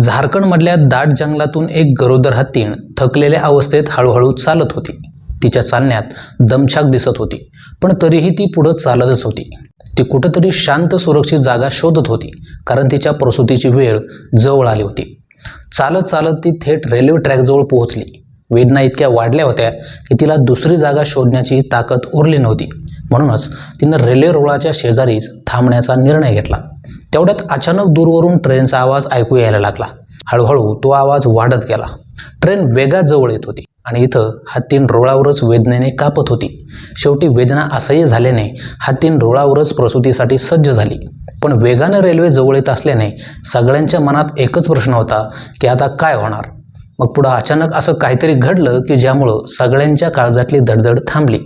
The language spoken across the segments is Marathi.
झारखंडमधल्या दाट जंगलातून एक गरोदर हत्तीण थकलेल्या अवस्थेत हळूहळू चालत होती. तिच्या चालण्यात दमछाक दिसत होती पण तरीही ती पुढं चालतच होती. ती कुठंतरी शांत सुरक्षित जागा शोधत होती कारण तिच्या प्रसूतीची वेळ जवळ आली होती. चालत चालत ती थेट रेल्वे ट्रॅकजवळ पोहोचली. वेदना इतक्या वाढल्या होत्या की तिला दुसरी जागा शोधण्याची ताकद उरली नव्हती. म्हणूनच तिनं रेल्वे रुळाच्या शेजारीच थांबण्याचा निर्णय घेतला. तेवढ्यात अचानक दूरवरून ट्रेनचा आवाज ऐकू यायला लागला. हळूहळू तो आवाज वाढत गेला. ट्रेन वेगात जवळ येत होती आणि इथं हत्तीन रुळावरच वेदनेने कापत होती. शेवटी वेदना असह्य झाल्याने हत्तीन रुळावरच प्रसूतीसाठी सज्ज झाली. पण वेगानं रेल्वे जवळ येत असल्याने सगळ्यांच्या मनात एकच प्रश्न होता की आता काय होणार? मग पुढं अचानक असं काहीतरी घडलं की ज्यामुळं सगळ्यांच्या काळजातली दडदड थांबली.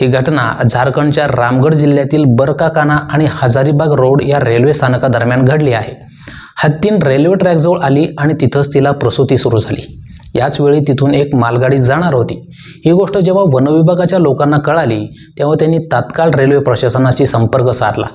ही घटना झारखंडच्या रामगड जिल्ह्यातील बरकाकाना आणि हजारीबाग रोड या रेल्वे स्थानकादरम्यान घडली आहे. हत्तीन रेल्वे ट्रॅकजवळ आली आणि तिथंच तिला प्रसूती सुरू झाली. याच वेळी तिथून एक मालगाडी जाणार होती. ही गोष्ट जेव्हा वनविभागाच्या लोकांना कळाली तेव्हा त्यांनी तात्काळ रेल्वे प्रशासनाशी संपर्क साधला.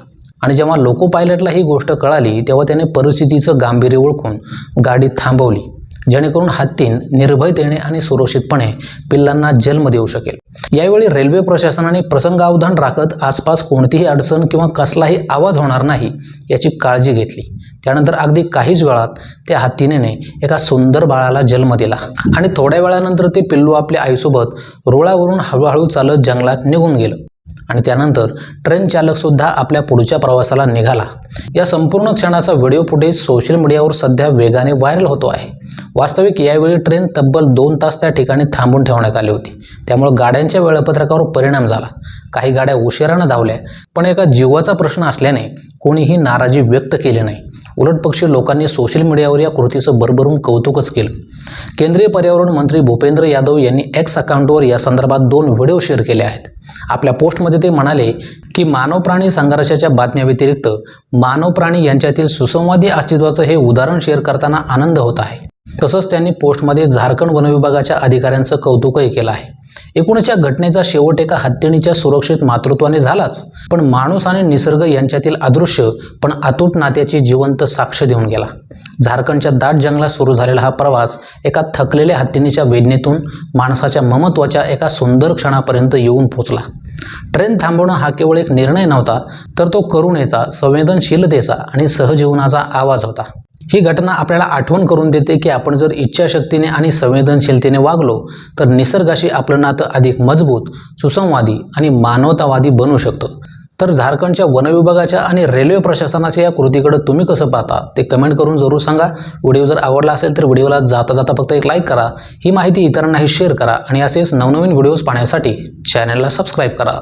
आणि जेव्हा लोको पायलटला ही गोष्ट कळाली तेव्हा त्याने परिस्थितीचं गांभीर्य ओळखून गाडी थांबवली. जेणेकरून हत्तीन निर्भयतेने आणि सुरक्षितपणे पिल्लांना जन्म देऊ शकेल. यावेळी रेल्वे प्रशासनाने प्रसंगावधान राखत आसपास कोणतीही अडचण किंवा कसलाही आवाज होणार नाही याची काळजी घेतली. त्यानंतर अगदी काहीच वेळात त्या हत्तीनेने एका सुंदर बाळाला जन्म दिला आणि थोड्या वेळानंतर ते पिल्लू आपल्या आईसोबत रुळावरून हळूहळू चालत जंगलात निघून गेलं आणि त्यानंतर ट्रेन चालकसुद्धा आपल्या पुढच्या प्रवासाला निघाला. या संपूर्ण क्षणाचा व्हिडिओ फुटेज सोशल मीडियावर सध्या वेगाने व्हायरल होतो आहे. वास्तविक यावेळी ट्रेन तब्बल दोन तास त्या ठिकाणी थांबून ठेवण्यात आली होती. त्यामुळे गाड्यांच्या वेळापत्रकावर परिणाम झाला. काही गाड्या उशिरानं धावल्या पण एका जीवाचा प्रश्न असल्याने कोणीही नाराजी व्यक्त केली नाही. उलट पक्षी लोकांनी सोशल मीडियावर या कृतीचं भरभरून कौतुकच केलं. केंद्रीय पर्यावरण मंत्री भूपेंद्र यादव यांनी एक्स अकाउंटवर या संदर्भात दोन व्हिडिओ शेअर केले आहेत. आपल्या पोस्टमध्ये ते म्हणाले की मानव प्राणी संघर्षाच्या बातम्याव्यतिरिक्त मानव प्राणी यांच्यातील सुसंवादी अस्तित्वाचं हे उदाहरण शेअर करताना आनंद होत आहे. तसंच त्यांनी पोस्टमध्ये झारखंड वनविभागाच्या अधिकाऱ्यांचं कौतुकही केलं आहे. एकूणच या घटनेचा शेवट एका हत्तीणीच्या सुरक्षित मातृत्वाने झालाच. पण माणूस आणि निसर्ग यांच्यातील अदृश्य पण अतूट नात्याची जिवंत साक्ष देऊन गेला. झारखंडच्या दाट जंगलात सुरू झालेला हा प्रवास एका थकलेल्या हत्तीणीच्या वेदनेतून माणसाच्या ममत्वाच्या एका सुंदर क्षणापर्यंत येऊन पोचला. ट्रेन थांबवणं हा केवळ एक निर्णय नव्हता तर तो करुणेचा संवेदनशीलतेचा आणि सहजीवनाचा आवाज होता. ही घटना आपल्याला आठवण करून देते की आपण जर इच्छाशक्तीने आणि संवेदनशीलतेने वागलो तर निसर्गाशी आपलं नातं अधिक मजबूत सुसंवादी आणि मानवतावादी बनू शकतं. तर झारखंडच्या वनविभागाच्या आणि रेल्वे प्रशासनाच्या या कृतीकडे तुम्ही कसं पाहता ते कमेंट करून जरूर सांगा. व्हिडिओ जर आवडला असेल तर व्हिडिओला जाता जाता फक्त एक लाईक करा. ही माहिती इतरांनाही शेअर करा आणि असेच नवनवीन व्हिडिओज पाहण्यासाठी चॅनलला सबस्क्राईब करा.